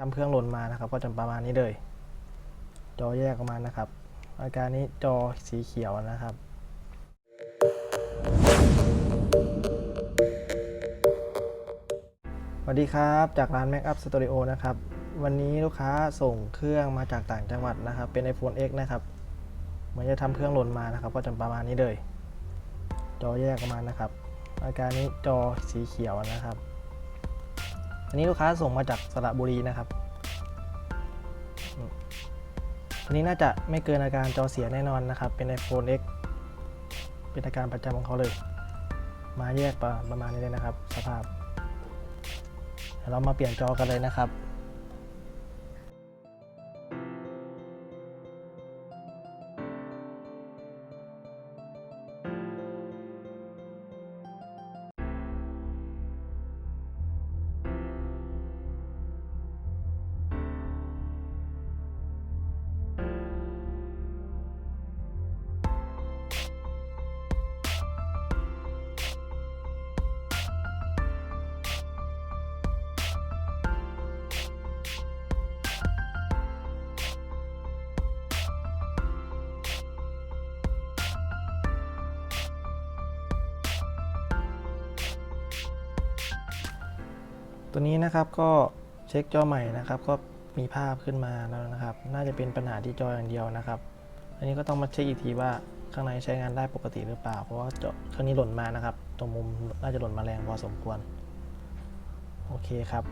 ทำเครื่องหล่นมานะครับ ก็จะประมาณนี้เลย จอแยกออกมานะครับ อาการนี้จอสีเขียวนะครับสวัสดีครับ จากร้าน Make Up Studio นะครับ วันนี้ลูกค้าส่งเครื่องมาจากต่างจังหวัดนะครับ เป็น iPhone X นะครับเหมือนจะทำเครื่องหล่นมานะครับ ก็จะประมาณนี้เลย จอแยกออกมานะครับ อาการนี้จอสีเขียวนะครับ อันนี้ลูกค้าส่งมาจากสระบุรีนะครับอันนี้น่าจะไม่เกินอาการจอเสียแน่นอนนะครับ เป็น iPhone X เป็นอาการประจำของเขาเลย มาแยกประประมาณนี้เลยนะครับ สภาพเดี๋ยวเรามาเปลี่ยนจอกันเลยนะครับ ตัวนี้นะครับก็เช็คจอใหม่นะครับ ก็มีภาพขึ้นมาแล้วนะครับ น่าจะเป็นปัญหาที่จออย่างเดียวนะครับ อันนี้ก็ต้องมาเช็คอีกทีว่าข้างในใช้งานได้ปกติหรือเปล่า เพราะว่าจอเครื่องนี้หล่นมานะครับ ตรงมุมน่าจะหล่นมาแรงพอสมควร โอเคครับ